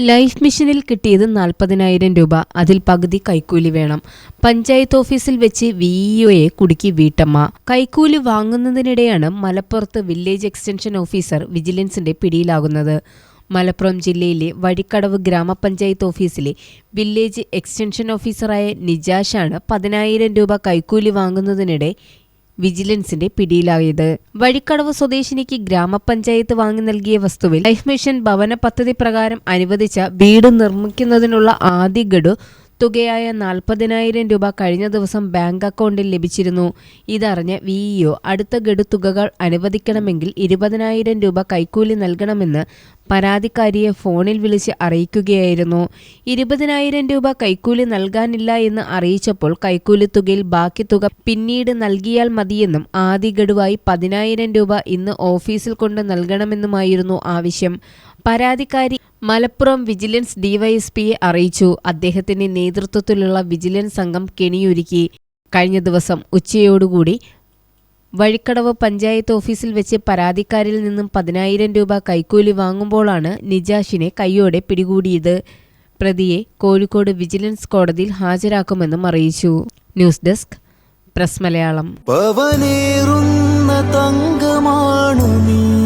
Life മിഷനിൽ കിട്ടിയത് നാൽപ്പതിനായിരം രൂപ. അതിൽ പകുതി കൈക്കൂലി വേണം. പഞ്ചായത്ത് ഓഫീസിൽ വെച്ച് വിഇഒയെ കുടുക്കി വീട്ടമ്മ. കൈക്കൂലി വാങ്ങുന്നതിനിടെയാണ് മലപ്പുറത്ത് വില്ലേജ് എക്സ്റ്റൻഷൻ ഓഫീസർ വിജിലൻസിന്റെ പിടിയിലാകുന്നത്. മലപ്പുറം ജില്ലയിലെ വഴിക്കടവ് ഗ്രാമപഞ്ചായത്ത് ഓഫീസിലെ വില്ലേജ് എക്സ്റ്റൻഷൻ ഓഫീസറായ നിജാഷാണ് പതിനായിരം രൂപ കൈക്കൂലി വാങ്ങുന്നതിനിടെ വിജിലൻസിന്റെ പിടിയിലായത്. വഴിക്കടവ് സ്വദേശിനിക്ക് ഗ്രാമപഞ്ചായത്ത് വാങ്ങി നൽകിയ വസ്തുവിൽ ലൈഫ് മിഷൻ ഭവന പദ്ധതി പ്രകാരം അനുവദിച്ച വീട് നിർമ്മിക്കുന്നതിനുള്ള ആദ്യ ഗഡു തുകയായ നാൽപ്പതിനായിരം രൂപ കഴിഞ്ഞ ദിവസം ബാങ്ക് അക്കൗണ്ടിൽ ലഭിച്ചിരുന്നു. ഇതറിഞ്ഞ വിഇഒ അടുത്ത ഗഡു തുകകൾ അനുവദിക്കണമെങ്കിൽ ഇരുപതിനായിരം രൂപ കൈക്കൂലി നൽകണമെന്ന് പരാതിക്കാരിയെ ഫോണിൽ വിളിച്ച് അറിയിക്കുകയായിരുന്നു. ഇരുപതിനായിരം രൂപ കൈക്കൂലി നൽകാനില്ല എന്ന് അറിയിച്ചപ്പോൾ കൈക്കൂലി തുകയിൽ ബാക്കി തുക പിന്നീട് നൽകിയാൽ മതിയെന്നും ആദ്യ ഗഡുവായി പതിനായിരം രൂപ ഇന്ന് ഓഫീസിൽ കൊണ്ട് നൽകണമെന്നുമായിരുന്നു ആവശ്യം. പരാതിക്കാരി മലപ്പുറം വിജിലൻസ് ഡിവൈഎസ്പിയെ അറിയിച്ചു. അദ്ദേഹത്തിന്റെ നേതൃത്വത്തിലുള്ള വിജിലൻസ് സംഘം കെണിയൊരുക്കി. കഴിഞ്ഞ ദിവസം ഉച്ചയോടുകൂടി വഴിക്കടവ് പഞ്ചായത്ത് ഓഫീസിൽ വെച്ച് പരാതിക്കാരിൽ നിന്നും പതിനായിരം രൂപ കൈക്കൂലി വാങ്ങുമ്പോഴാണ് നിജാഷിനെ കൈയോടെ പിടികൂടിയത്. പ്രതിയെ കോഴിക്കോട് വിജിലൻസ് കോടതിയിൽ ഹാജരാക്കുമെന്നും അറിയിച്ചു. News desk press Malayalam. തങ്കമാണു നീ.